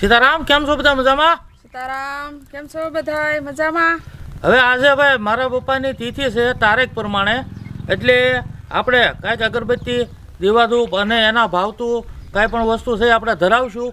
સીતારામ કેમ છો બધા મજામાં? સીતારામ કેમ છો બધા મજામાં? હવે આજે ભાઈ મારા પપ્પાની તિથિ છે તારીખ પ્રમાણે. એટલે આપણે કાંઈક અગરબત્તી દીવાધૂપ અને એના ભાવતું કાંઈ પણ વસ્તુ છે આપણે ધરાવશું.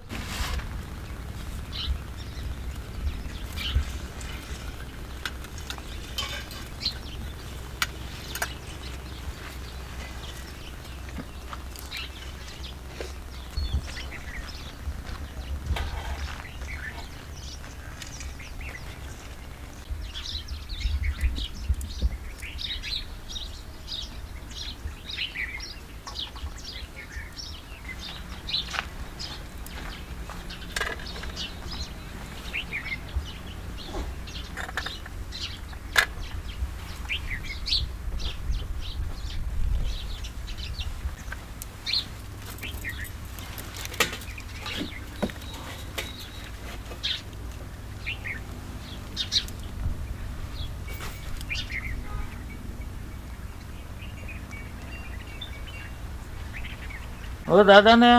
હવે દાદાને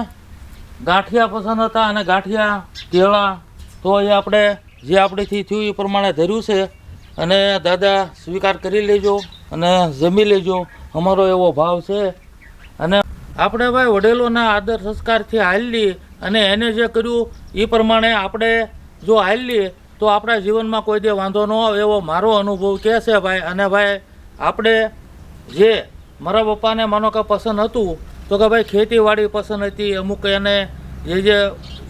ગાંઠિયા પસંદ હતા અને ગાંઠિયા, કેળા, તો એ આપણે જે આપણીથી થયું એ પ્રમાણે ધર્યું છે. અને દાદા, સ્વીકાર કરી લેજો અને જમી લેજો. અમારો એવો ભાવ છે. અને આપણે ભાઈ વડેલોના આદર સંસ્કારથી હાલી અને એને જે કર્યું એ પ્રમાણે આપણે જો હાલીએ તો આપણા જીવનમાં કોઈ દે વાંધો ન આવે એવો મારો અનુભવ કહે છે ભાઈ. અને ભાઈ, આપણે જે મારા પપ્પાને માનો કે પસંદ હતું તો કે ભાઈ ખેતીવાડી પસંદ હતી, અમુક એને જે જે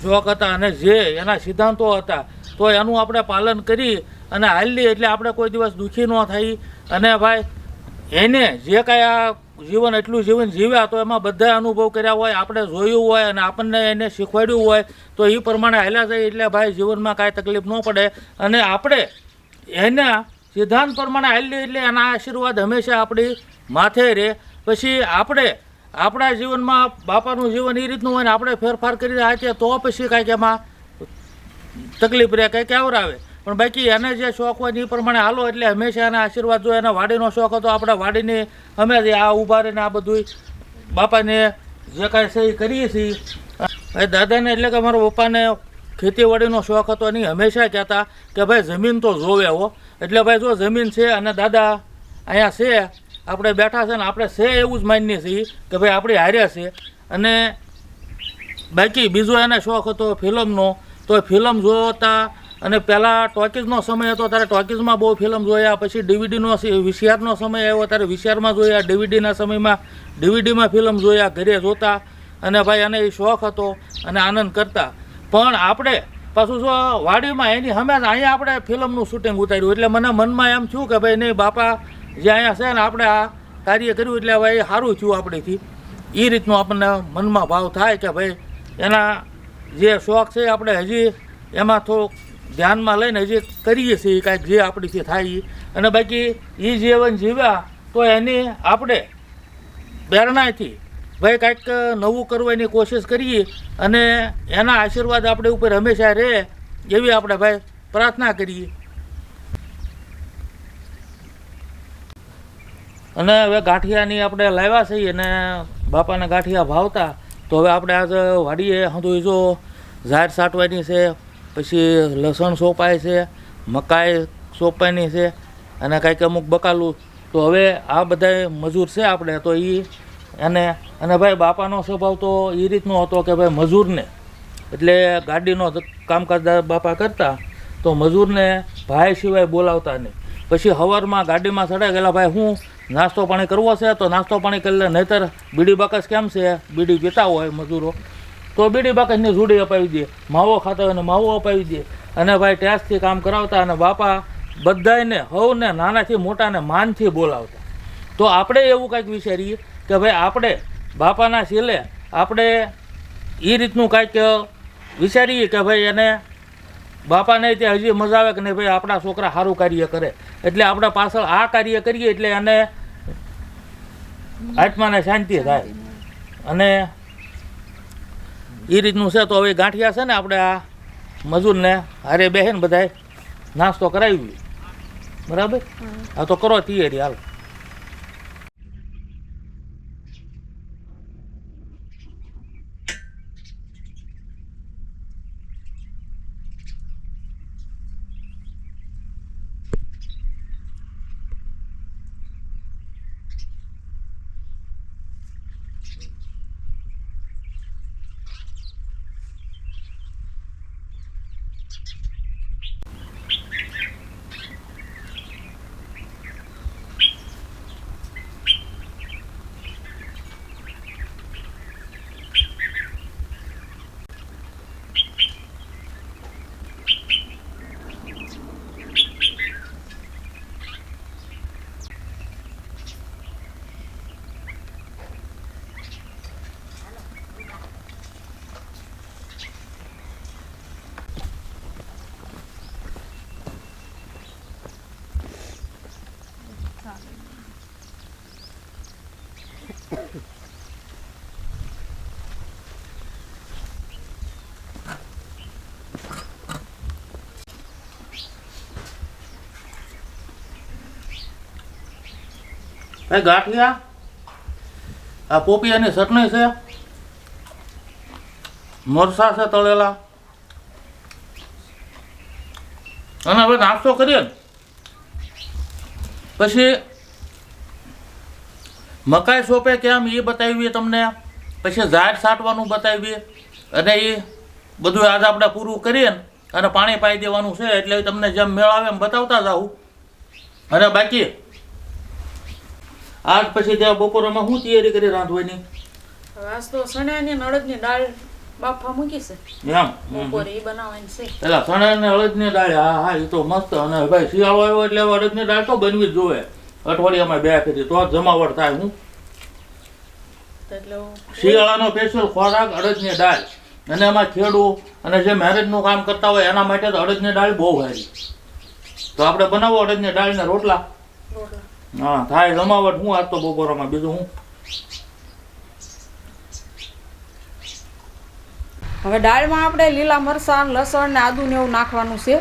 શોખ હતા અને જે એના સિદ્ધાંતો હતા, તો એનું આપણે પાલન કરી અને હાલી એટલે આપણે કોઈ દિવસ દુઃખી ન થાય અને ભાઈ, એને જે કાંઈ આ જીવન એટલું જીવન જીવ્યા તો એમાં બધા અનુભવ કર્યા હોય, આપણે જોયું હોય અને આપણને એને શીખવાડ્યું હોય, તો એ પ્રમાણે હાલ્યા જાય એટલે ભાઈ જીવનમાં કાંઈ તકલીફ ન પડે. અને આપણે એના સિદ્ધાંત પ્રમાણે હાલીએ એટલે એના આશીર્વાદ હંમેશા આપણી માથે રહે. પછી આપણે આપણા જીવનમાં બાપાનું જીવન એ રીતનું હોય ને આપણે ફેરફાર કરી રહ્યા તો પછી કાંઈક એમાં તકલીફ રહે, કંઈક આવરાવે. પણ બાકી એને જે શોખ હોય એ પ્રમાણે હાલો એટલે હંમેશા એના આશીર્વાદ જો એના વાડીનો શોખ હતો, આપણે વાડીની અમે આ ઊભા રહીને આ બધું બાપાને જે કાંઈ છે એ કરીએ છીએ. એ દાદાને એટલે કે મારા પપ્પાને ખેતીવાડીનો શોખ હતો નહીં હંમેશા કહેતા કે ભાઈ જમીન તો જોવે હો. એટલે ભાઈ જો જમીન છે અને દાદા અહીંયા છે આપણે બેઠા છે ને આપણે છે એવું જ માનીએ છીએ કે ભાઈ આપણી હાર્યા છે. અને બાકી બીજો એને શોખ હતો ફિલ્મનો, તો એ ફિલ્મ જોતા અને પહેલાં ટોકીઝનો સમય હતો, ત્યારે ટોકીઝમાં બહુ ફિલ્મ જોયા, પછી ડીવીડીનો વીસીઆરનો સમય આવ્યો, ત્યારે વિશિયારમાં જોયા, ડીવીડીના સમયમાં ડીવીડીમાં ફિલ્મ જોયા, ઘરે જોતા. અને ભાઈ એને એ શોખ હતો અને આનંદ કરતા. પણ આપણે પાછું જો વાડીમાં એની હંમેશા અહીંયા આપણે ફિલ્મનું શૂટિંગ ઉતાર્યું, એટલે મને મનમાં એમ થયું કે ભાઈ નહીં, બાપા જે અહીંયા છે ને આપણે આ કાર્ય કર્યું એટલે હવે એ સારું થયું આપણેથી. એ રીતનું આપણને મનમાં ભાવ થાય કે ભાઈ એના જે શોખ છે આપણે હજી એમાં થોડુંક ધ્યાનમાં લઈને હજી કરીએ છીએ કાંઈક જે આપણીથી થાય એ અને બાકી એ જીવન જીવ્યા તો એની આપણે પ્રેરણાથી ભાઈ કાંઈક નવું કરવાની કોશિશ કરીએ અને એના આશીર્વાદ આપણે ઉપર હંમેશા રહે એવી આપણે ભાઈ પ્રાર્થના કરીએ. અને હવે ગાંઠિયાની આપણે લાવ્યા છીએ અને બાપાને ગાંઠિયા ભાવતા, તો હવે આપણે આજે વાડીએ હંધું જો ઝાડ સાટવાની છે, પછી લસણ સોંપાય છે, મકાઈ સોંપવાની છે, અને કાંઈક અમુક બકાલું. તો હવે આ બધા મજૂર છે આપણે, તો એ અને અને ભાઈ બાપાનો સ્વભાવ તો એ રીતનો હતો કે ભાઈ મજૂરને, એટલે ગાડીનો કામકાજ બાપા કરતા, તો મજૂરને ભાઈ સિવાય બોલાવતા નહીં. પછી હવારમાં ગાડીમાં ચડાઈ ગયેલા ભાઈ હું નાસ્તો પાણી કરવો છે તો નાસ્તો પાણી કરી લે. નહીતર બીડી બાકસ કેમ છે? બીડી પીતા હોય મજૂરો. તો બીડી બાકસની ઝૂડી અપાવી દે. માવો ખાતા હોય ને માવો અપાવી દે. અને ભાઈ ટેસ્ટથી કામ કરાવતા અને બાપા બધાને હવને, નાનાથી, મોટાને માનથી બોલાવતા. તો આપણે એવું કાંઈક વિચારીએ કે ભાઈ આપણે બાપાના શીલે આપણે એ રીતનું કાંઈક વિચારીએ કે ભાઈ એને બાપાને તે હજી મજા આવે કે નહીં? ભાઈ આપણા છોકરા સારું કાર્ય કરે. એટલે આપણે પાછળ આ કાર્ય કરીએ એટલે એને આત્માને શાંતિ થાય. અને એ રીતનું છે તો હવે ગાંઠિયા છે ને આપણે આ મજૂરને હારે બેસે ને બધાય નાસ્તો કરાવી બરાબર? હા તો કરો તૈયારી હાલ. ભાઈ ગાંઠિયા આ પોપિયાની ચટણી છે. મરસા છે તળેલા. અને હવે નાસ્તો કરીએ પછી મકાઈ સોંપે કેમ એ બતાવીએ તમને. પછી ઝાડ સાટવાનું બતાવીએ. અને એ બધું આજે આપણે પૂરું કરીએ અને પાણી પાઈ દેવાનું છે એટલે તમને જેમ મેળ આવે એમ બતાવતા જાઉં. અને બાકી આજ પછી ત્યાં બપોરમાં શું તૈયારી કરી રાંધવાની? આજ તો સણ્યાની અને અડદની દાળ બાફા મૂકી છે. એમ? બપોરે એ બનાવવાની છે. પેલા ચણા ને અડદની દાળ હા હા એ તો મસ્ત. અને ભાઈ શિયાળો આવ્યો એટલે હવે અડદની દાળ તો બનવી જ જોવે અઠવાડિયામાં બે ફેરી તો જમાવટ થાય હું. શિયાળાનો સ્પેશિયલ ખોરાક અડદની દાળ. અને એમાં ખેડૂ અને જે મેરેજનું કામ કરતા હોય એના માટે તો અડદની દાળ બહુ સારી. તો આપણે બનાવો અડદની દાળ ને રોટલા. રોટલા. હા, થાય જમાવટ હું આજ તો બપોરામાં, બીજું હું? હવે દાળમાં આપણે લીલા મરચાં લસણ ને આદુ ને એવું નાખવાનું છે.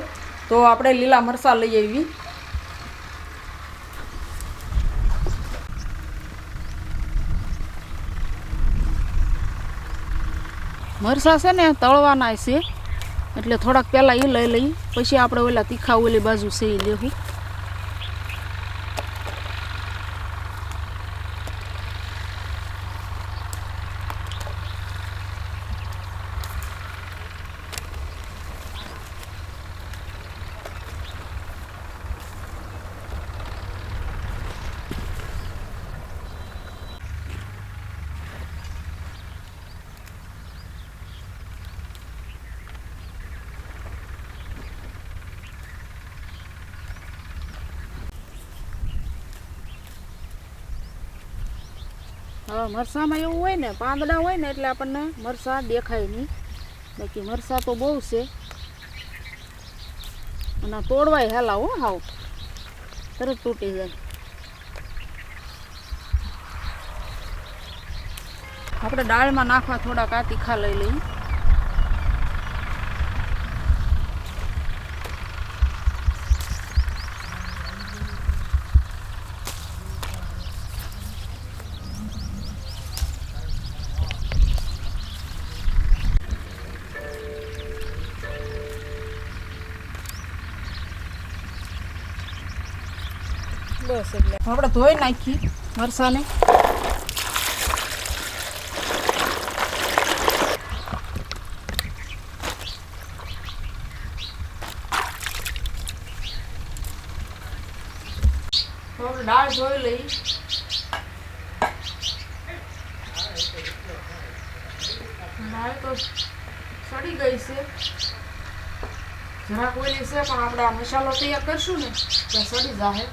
તો આપણે લીલા મરચાં લઈ આવી મરચાં છે ને તળવાના છે. એટલે થોડાક પહેલાં એ લઈ લઈ, પછી આપણે ઓલા તીખા ઓલી બાજુ છે એ લેવું હા મરસામાં એવું હોય ને, પાંદડા હોય ને એટલે આપણને મરસા દેખાય નહીં. બાકી મરસા તો બહુ છે. અને તોડવાય હેલા હો, હાવ. તરત તૂટી જાય. આપણે દાળમાં નાખવા થોડા આ તીખા લઈ લઈએ. બસ એટલે. આપણે ધોઈ નાખી મરસાને. દાળ ધોઈ લઈ. દાળ તો સડી ગઈ છે. જરાક ઓલી છે, પણ આપણે આ મસાલો તૈયાર કરશું ને ત્યાં સડી જાહે.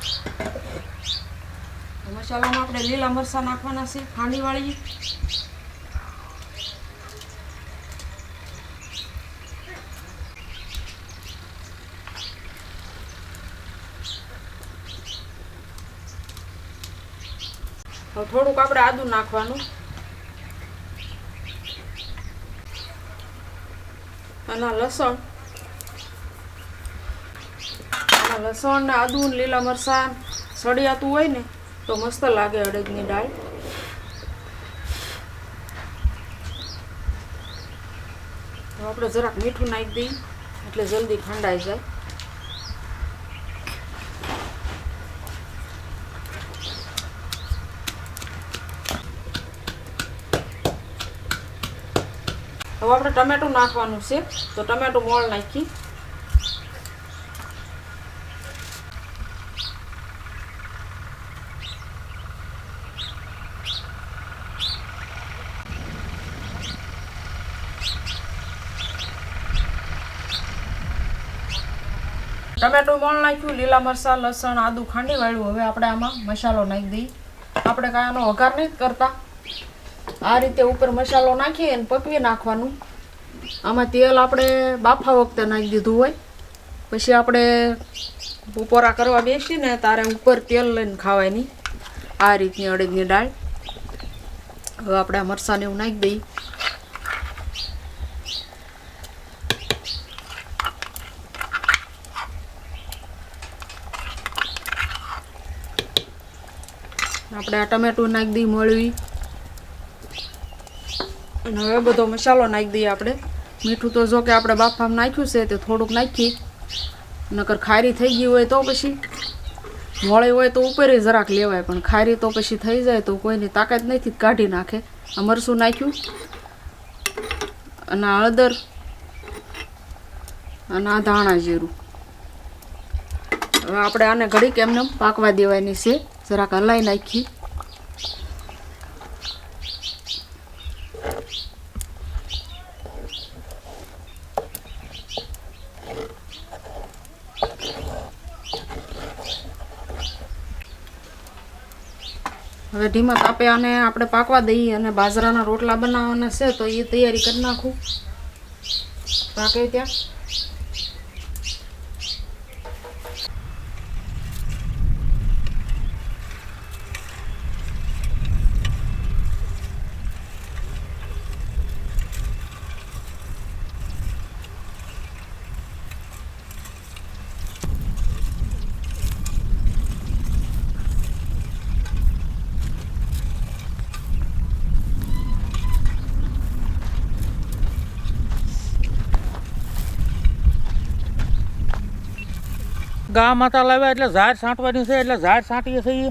મસાલામાં આપણે લીલા મરચાં નાખવાના છે, ખાંડીવાળી. હવે થોડુંક આપણે આદું નાખવાનું. અને લસણ આમાં લસણ ને આદુ ને લીલા મરચાં સળિયાતું હોય ને તો મસ્ત લાગે અડદની દાળ. તો આપણે જરાક મીઠું નાખી દઈએ, એટલે જલ્દી ઠંડાઈ જાય. હવે આપણે ટમેટું નાખવાનું છે, તો ટમેટું મોળ નાખી. મોણ નાખ્યું, લીલા મરચાં, લસણ, આદું ખાંડી વાળ્યું. હવે આપણે આમાં મસાલો નાખી દઈએ. આપણે કાંઈ આનો વઘાર નહીં કરતા. આ રીતે ઉપર મસાલો નાખીએ અને પકવી નાખવાનું. આમાં તેલ આપણે બાફા વખતે નાખી દીધું હોય. પછી આપણે બપોરા કરવા બેસીને તારે ઉપર તેલ લઈને ખાવાની. આ રીતની અડદની દાળ. હવે આપણે આ મરચાંને એવું નાખી દઈએ. આપણે આ ટમેટું નાખી દઈએ મળવી અને હવે બધો મસાલો નાખી દઈએ આપણે. મીઠું તો જો કે આપણે બાફામાં નાખ્યું છે તે થોડુંક નાખી. નકર ખારી થઈ ગઈ હોય તો પછી. મોળી હોય તો ઉપર જરાક લેવાય, પણ ખારી તો પછી થઈ જાય તો કોઈની તાકાત નથી, કાઢી નાખે. આ મરસું નાખ્યું. અને હળદર. અને આ ધાણા જીરું. હવે આપણે આને ઘડીક એમને પાકવા દેવાની છે. જરાક હલાઈ નાખી હવે ધીમા તાપે આને આપણે પાકવા દઈએ અને બાજરાના રોટલા બનાવવાના છે, તો એ તૈયારી કરી નાખું. પાકે ત્યાં. ગા માતા લાવ્યા એટલે ઝાડ છાંટવાની છે, એટલે ઝાડ છાંટીએ છીએ.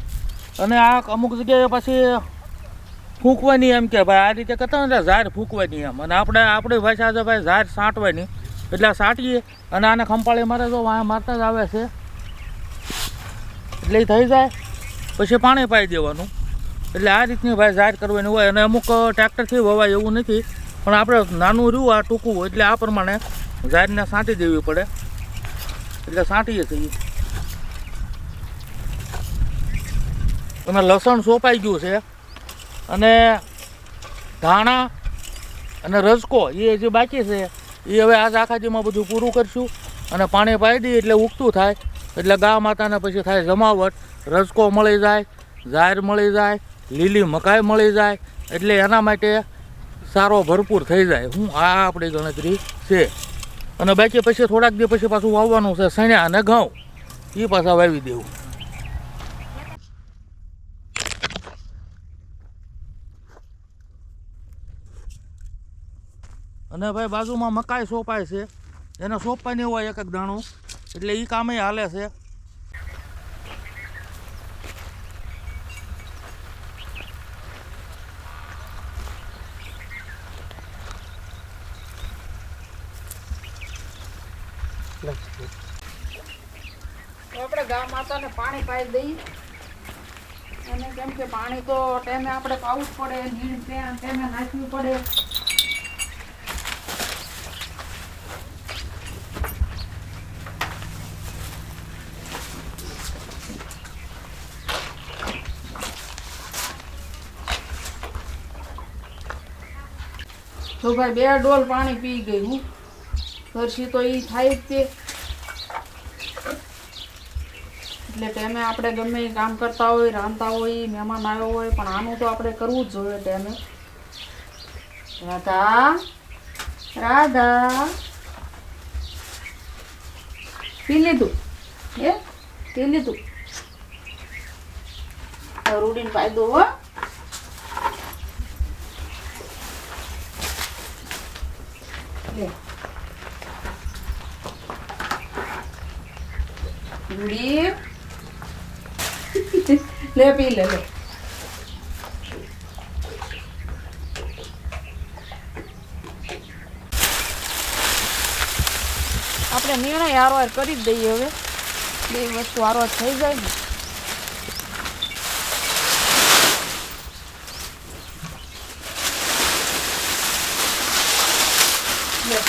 અને આ અમુક જગ્યાએ પછી ફૂંકવાની એમ કે ભાઈ, આ રીતે કરતા ને ઝાડ ફૂંકવાની એમ. અને આપણે, આપણી ભાષા છે ભાઈ, ઝાડ છાંટવાની. એટલે છાંટીએ અને આને ખંપાળી મારે તો મારતા જ આવે છે. એટલે એ થઈ જાય. પછી પાણી પાઈ દેવાનું. એટલે આ રીતની ભાઈ ઝાડ કરવાની હોય. અને અમુક ટ્રેક્ટરથી વવાય એવું નથી. પણ આપણે નાનું રહ્યું આ ટૂંકું. એટલે આ પ્રમાણે ઝાડને છાંટી દેવી પડે. એટલે સાંઠીએ છીએ અને લસણ સોંપાઈ ગયું છે. અને ધાણા અને રસકો એ જે બાકી છે, એ હવે આજ આખાજીમાં બધું પૂરું કરશું. અને પાણી પાઈ દઈએ એટલે ઉગતું થાય. એટલે ગા માતાને પછી થાય જમાવટ. રસકો મળી જાય ઝાર મળી જાય, લીલી મકાઈ મળી જાય. એટલે એના માટે સારો ભરપૂર થઈ જાય. હું આ આપણી ગણતરી છે. અને બાકી પછી થોડાક દિવસ પછી પાછું વાવવાનું છે સણ્યા અને ઘઉં. એ પાછા વાવી દેવું. અને ભાઈ બાજુમાં મકાઈ સોપાય છે. એને સોંપવાની હોય એક એક દાણું. એટલે એ કામે હાલે છે તો આપણે ગા માતાને પાણી પાઈ દઈ. અને કેમ કે પાણી તો ટાઈમે આપણે પાવું જ પડે, નીણ ટાઈમે નાખવી પડે. તો ભાઈ બે ડોલ પાણી પી ગઈ હું. પછી તો એ થાય જ તે. એટલે ટાઈમે આપણે ગમે એ કામ કરતા હોય, રાંધતા હોય મહેમાન આવ્યો હોય, પણ આનું તો આપણે કરવું જ જોઈએ ટાઈમે રાધા રાધા. પી લીધું? એ પી લીધું? રૂડીને ફાયદો હો. રૂડી. લે પી લે લે આપણે નિર્ણય આરવાર કરી જ દઈએ હવે. બે વસ્તુ આરવાર થઈ જાય ને લે.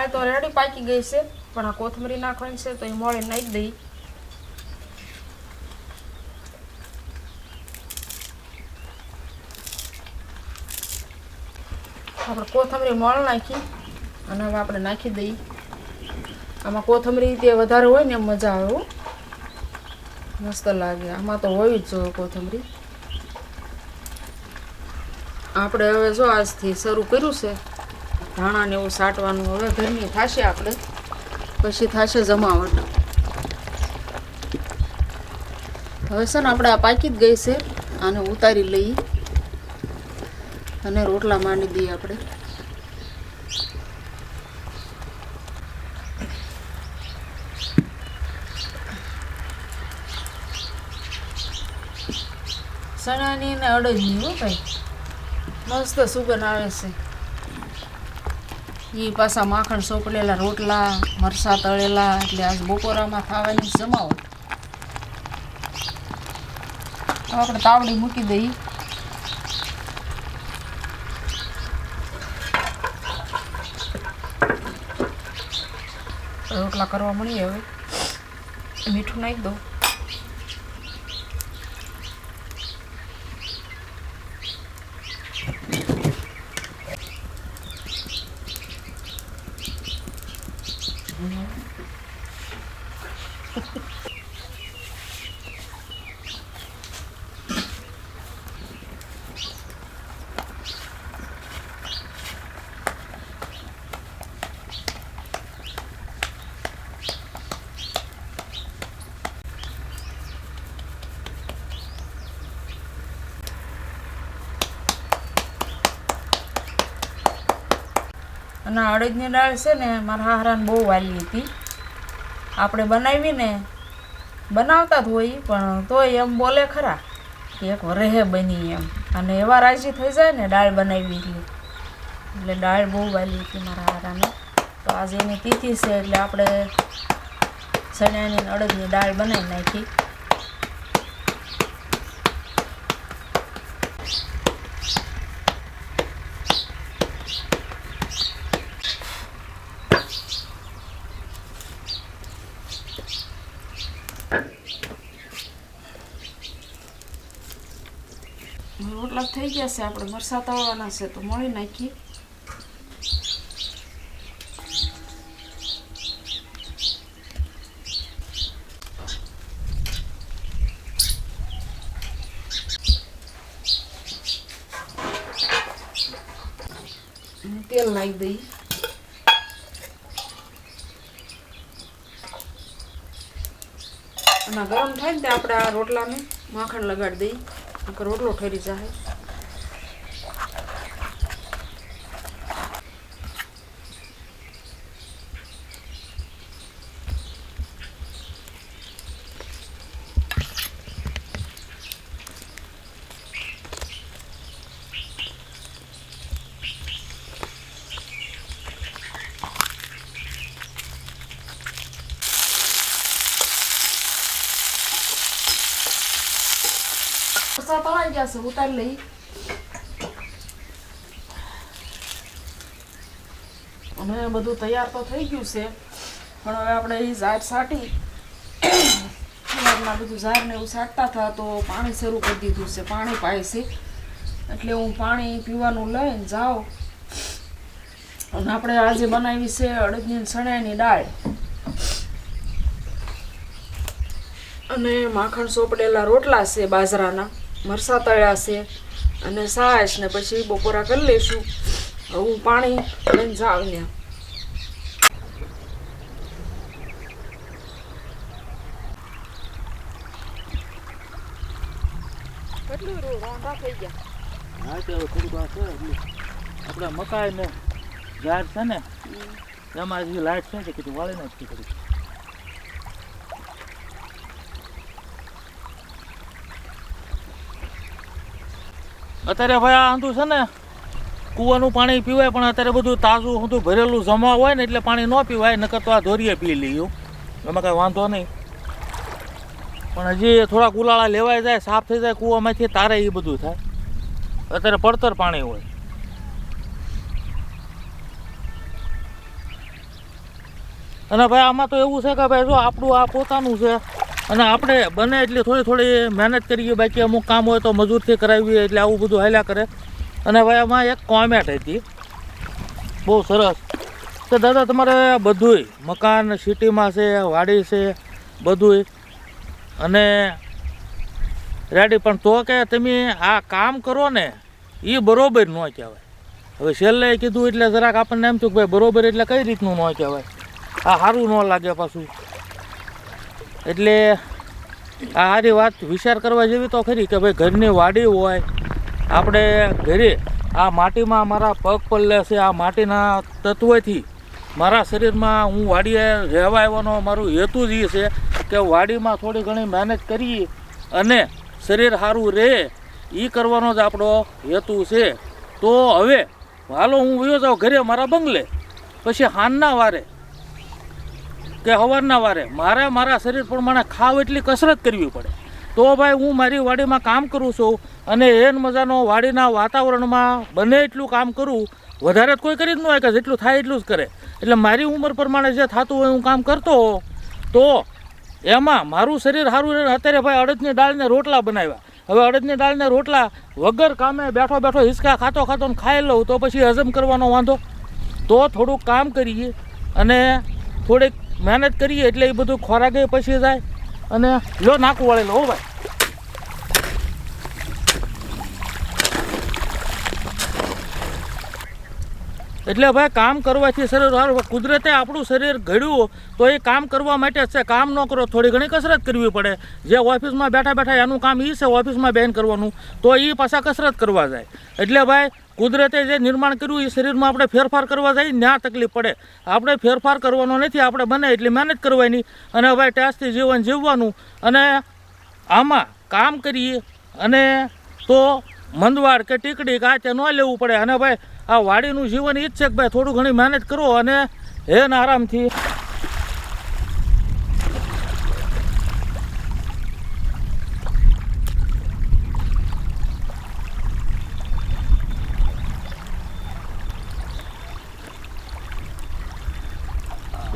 આ તો રેડી પાકી ગઈ છે, પણ આ કોથમરી નાખવાની છે, તો એ મોળી નાખી દઈ. આપણે કોથમરી મોળ નાખી, અને હવે આપણે નાખી દઈ. આમાં કોથમરી તે વધારે હોય ને મજા આવે મસ્ત લાગે. આમાં તો હોવી જ જોઈએ કોથમરી. આપણે હવે જો આજથી શરૂ કર્યું છે. ધાણા ને એવું સાટવાનું. હવે ઘરની થશે આપણે. પછી થશે જમાવટ. હવે છે ને આપણે આ પાકી જ ગઈ છે. આને ઉતારી લઈએ. અને રોટલા માંડી દઈએ આપણે. સણાની ને અડદની હો ભાઈ. મસ્ત સુગંધ આવે છે. એ પાછા માખણ સોપડેલા, રોટલા, મરસા તળેલા, એટલે આજ બપોરામાં ખાવાની જમાવો હવે આપણે તાવડી મૂકી દઈએ. રોટલા કરવા મળીએ હવે. મીઠું નાખી દઉં. અને અડદની દાળ છે ને, મારા હારાને બહુ વાલી હતી. આપણે બનાવીને બનાવતા જ હોય, પણ તોય એમ બોલે ખરા કે એક રહે બની એમ. અને એવા રાજી થઈ જાય ને, દાળ બનાવી એટલે. એટલે દાળ બહુ વાલી હતી મારા હારાને. તો આજે એની તિથિ છે, એટલે આપણે ચણાની અડદની દાળ બનાવી નાખી. રોટલા થઈ ગયા છે આપણે વરસાદ આવવાના છે તો મળી નાખીએ અને તેલ નાખી દઈએ અને ગરમ થાય ને ત્યાં આપણે આ રોટલાને માખણ લગાડી દઈએ. રોટલો ઠરી જાય મરચાં તળાઈ ગયા છે ઉતારી લઈ અને બધું તૈયાર તો થઈ ગયું છે. પણ હવે આપણે એ ઝાર સાટી. સવારના બધું ઝાર ને એવું સાટતા હતા તો પાણી શરૂ કરી દીધું છે. પાણી પાય છે. એટલે હું પાણી પીવાનું લઈને જાઉં. અને આપણે આજે બનાવી છે અડદની ચણાની દાળ. અને માખણ સોપડેલા રોટલા છે બાજરાના. મરસા તળ્યા છે. અને છાશ ને પછી બપોરા કરી લઈશું. હવે હું પાણી લઈને જાઉં ને કેટલું થઈ ગયા? હવે થોડુંક આ છે એટલું મકાઈ ને ઝાડ છે ને એમાં લાઈટ છે કે કીધું વાળી નાખી અત્યારે ભાઈ આ આંધું છે ને, કૂવાનું પાણી પીવાય, પણ અત્યારે બધું તાજું હું ભરેલું જમા હોય ને એટલે પાણી ન પીવાય, નકર તો આ ધોરીએ પી લઈએ એમાં કાંઈ વાંધો નહીં. પણ હજી થોડા ગુલાળા લેવાય જાય, સાફ થઈ જાય, કૂવામાંથી તારે એ બધું થાય. અત્યારે પડતર પાણી હોય. અને ભાઈ આમાં તો એવું છે કે ભાઈ જો આપણું આ પોતાનું છે અને આપણે બને એટલી થોડી થોડી મહેનત કરીએ બાકી અમુક કામ હોય તો મજૂરથી કરાવીએ એટલે આવું બધું હાલ્યા કરે. અને હવે આમાં એક કોમેન્ટ હતી. બહુ સરસ. તો દાદા, તમારે બધુંય, મકાન, સિટીમાં છે, વાડી છે, બધુંય. અને રેડી, પણ તો કે તમે આ કામ કરો ને એ બરોબર ન કહેવાય. હવે છેલ્લે કીધું એટલે જરાક આપણને એમ થયું કે ભાઈ બરોબર એટલે કઈ રીતનું ન કહેવાય? આ સારું ન લાગે પાછું. એટલે આ સારી વાત વિચાર કરવા જેવી તો ખરી કે ભાઈ ઘરની વાડી હોય, આપણે ઘરે આ માટીમાં મારા પગ પલ્લે છે, આ માટીના તત્વથી મારા શરીરમાં હું વાડીએ રહેવા આવવાનો મારું હેતુ જ એ છે કે વાડીમાં થોડી ઘણી મહેનત કરી અને શરીર સારું રહે, એ કરવાનો જ આપણો હેતુ છે. તો હવે હાલો હું વયો જાઉં ઘરે મારા બંગલે, પછી હાનના વારે કે સવારના વારે, મારે, મારા શરીર પ્રમાણે ખાવ એટલી કસરત કરવી પડે. તો ભાઈ, હું મારી વાડીમાં કામ કરું છું અને એન મજાનો વાડીના વાતાવરણમાં બને એટલું કામ કરું, વધારે કોઈ કરી જ ન કે જેટલું થાય એટલું જ કરે. એટલે મારી ઉંમર પ્રમાણે જે થતું હોય હું કામ કરતો, તો એમાં મારું શરીર સારું રહે. અત્યારે ભાઈ અડદની દાળને રોટલા બનાવ્યા. હવે અડદની દાળને રોટલા વગર કામે બેઠો બેઠો હિસકા ખાતો ખાતો ખાઈ લઉં તો પછી હજમ કરવાનો વાંધો. તો થોડુંક કામ કરીએ અને થોડીક મહેનત કરીએ એટલે એ બધું ખોરાક પછી જાય. અને લો નાખું વળેલો હો ભાઈ. એટલે ભાઈ, કામ કરવાથી શરીર કુદરતે આપણું શરીર ઘડ્યું તો એ કામ કરવા માટે છે. કામ ન કરો, થોડી ઘણી કસરત કરવી પડે. જે ઓફિસમાં બેઠા બેઠા એનું કામ એ છે, ઓફિસમાં બેન કરવાનું. તો એ પાછા કસરત કરવા જાય. એટલે ભાઈ કુદરતે જે નિર્માણ કર્યું, એ શરીરમાં આપણે ફેરફાર કરવા જઈએ ત્યાં તકલીફ પડે. આપણે ફેરફાર કરવાનો નથી, આપણે બને એટલી મહેનત કરવાની. અને ભાઈ ટેસ્ટથી જીવન જીવવાનું. અને આમાં કામ કરીએ, અને તો મંદવાડ કે ટીકડી કાચે ન લેવું પડે. અને ભાઈ, આ વાડીનું જીવન એ જ છે કે ભાઈ, થોડું ઘણી મહેનત કરો અને હેન આરામથી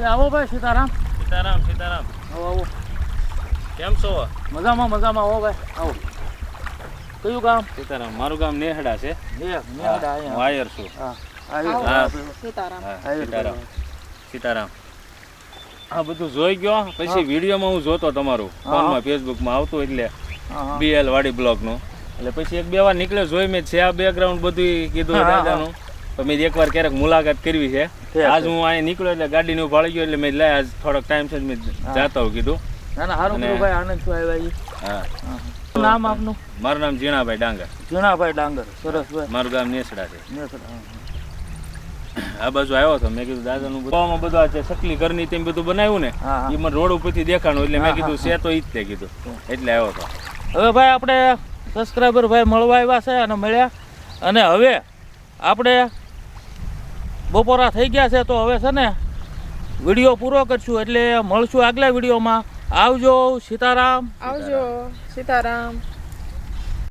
આવો ભાઈ સીતારામ. સીતારામ સીતારામ. આવો આવો. કેમ છો? મજામાં મજામાં. આવો ભાઈ આવો. કયું ગામ? સીતારામ મારું ગામ નેહડા છે. નેહડા અહીંયા. છું. હા. સીતારામ. હા, સીતારામ. ભાઈ. સીતારામ. આ બધું જોઈ ગયો? પછી વિડીયોમાં હું જોતો તમારું. ફોનમાં ફેસબુકમાં આવતું એટલે. બીએલ વાડી બ્લોગનું. એટલે પછી એક બે વાર નીકળ્યો જોઈ મેં છે આ બેકગ્રાઉન્ડ બધું કીધું દાદાનું. તો મેં એકવાર ક્યારેક મુલાકાત કરવી છે. આજ. હું અહીંયા નીકળ્યો એટલે ગાડીને ઉભાળી ગયો એટલે મેં લઈ આજ થોડોક ટાઈમ છે મેં જાતા હોઉં કીધું. ના ના સારું ભાઈ આનંદ છું આવ્યા હા હા, હા. નામ આપનું? મારું નામ જીણાભાઈ ડાંગર. જીણાભાઈ ડાંગર સરસ ભાઈ. મારું ગામ નેસડા છે. નેસડા, આ બાજુ આવ્યો હતો મેં કીધું દાદાનું બધું બધું આ સકલી ઘરની તેમ બધું બનાવ્યું ને. એ મને રોડ ઉપરથી દેખાણું એટલે મેં કીધું છે તો ઈ જ તે કીધું. એટલે આવ્યો હતો. હવે ભાઈ આપણે સબસ્ક્રાઈબર ભાઈ મળવા આવ્યા છે અને મળ્યા. અને હવે આપણે બપોરા થઈ ગયા છે તો હવે છે ને વીડિયો પૂરો કરશું એટલે મળશું આગલા વિડીયોમાં. આવજો, સીતારામ. આવજો, સીતારામ.